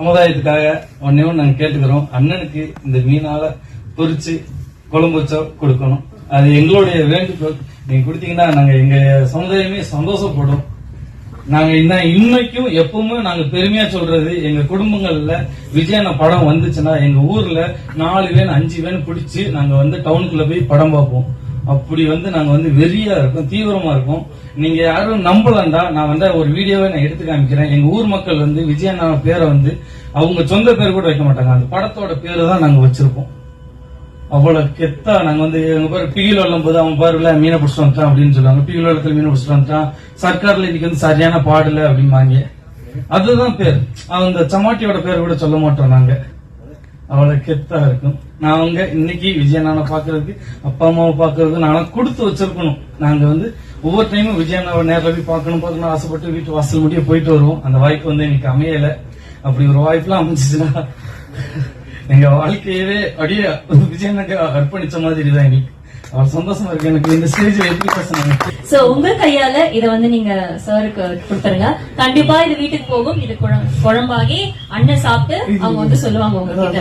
சமுதாயத்துக்காக ஒன்னே ஒன்று நாங்கள் கேட்டுக்கிறோம். அண்ணனுக்கு இந்த மீனால பொறிச்சு குழம்பு வச்சோ கொடுக்கணும். அது எங்களுடைய வேண்டுகோள். நீங்க கொடுத்தீங்கன்னா நாங்க எங்க சமுதாயமே சந்தோஷப்படும். நாங்க இன்ன இன்னைக்கும் எப்பவுமே நாங்க பெருமையா சொல்றது எங்க குடும்பங்கள்ல விஜயன படம் வந்துச்சுன்னா எங்க ஊர்ல நாலு வேன் அஞ்சு வேன் பிடிச்சு நாங்க வந்து டவுனுக்குள்ள போய் படம் பார்ப்போம். அப்படி வந்து நாங்க வந்து வெறியா இருக்கோம் தீவிரமா இருக்கோம். நீங்க யாரும் நம்பலண்டா நான் வந்து ஒரு வீடியோவை நான் எடுத்து காமிக்கிறேன். எங்க ஊர் மக்கள் வந்து விஜயண்ணா பேரை வந்து அவங்க சொந்த பேர் கூட வைக்க மாட்டாங்க. அந்த படத்தோட பேரு தான் நாங்க வச்சிருப்போம். அவ்வளவு கெத்தா நாங்க வந்து எங்க பேர் பிகில் வெள்ளம் போது அவன் பாருல மீனை பிடிச்சிட்டு வந்துட்டான் அப்படின்னு சொல்லுவாங்க. பிகில் வளத்துல மீனை பிடிச்சிட்டு வந்துட்டான். சர்க்கார்ல இன்னைக்கு வந்து சரியான பாடல அப்படிம்பாங்க. அதுதான் பேர். அந்த சமாட்டியோட பேர் கூட சொல்ல மாட்டோம் நாங்க. அவ்வளவு கெத்தா இருக்கும். நான் அவங்க இன்னைக்கு விஜயண்ணாவை பாக்குறதுக்கு அப்பா அம்மாவை பாக்குறதுக்கு நான் கொடுத்து வச்சிருக்கணும். நாங்க வந்து ஒவ்வொரு டைமும் விஜயண்ணாவை நேரில் போய் பார்க்கணும் பார்க்கணும் ஆசைப்பட்டு வீட்டு வாசல் முடிய போயிட்டு வருவோம். அந்த வாய்ப்பு வந்து எனக்கு அமையல. அப்படி ஒரு வாய்ப்புலாம் அமைஞ்சிச்சுன்னா எங்க வாழ்க்கையவே அப்படியே விஜயநகர் அர்ப்பணிச்ச மாதிரி தான் எனக்கு சந்தோஷமா இருக்கு. எனக்கு இந்த ஸ்டேஜ்ல எப்படி பேசுனாங்க சோ உங்க கையால இத வந்து நீங்க சாருக்கு கொடுத்துருங்க. கண்டிப்பா இது வீட்டுக்கு போகும். இது குழம்- குழம்பாகி அண்ணன் சாப்பிட்டு அவங்க வந்து சொல்லுவாங்க உங்ககிட்ட.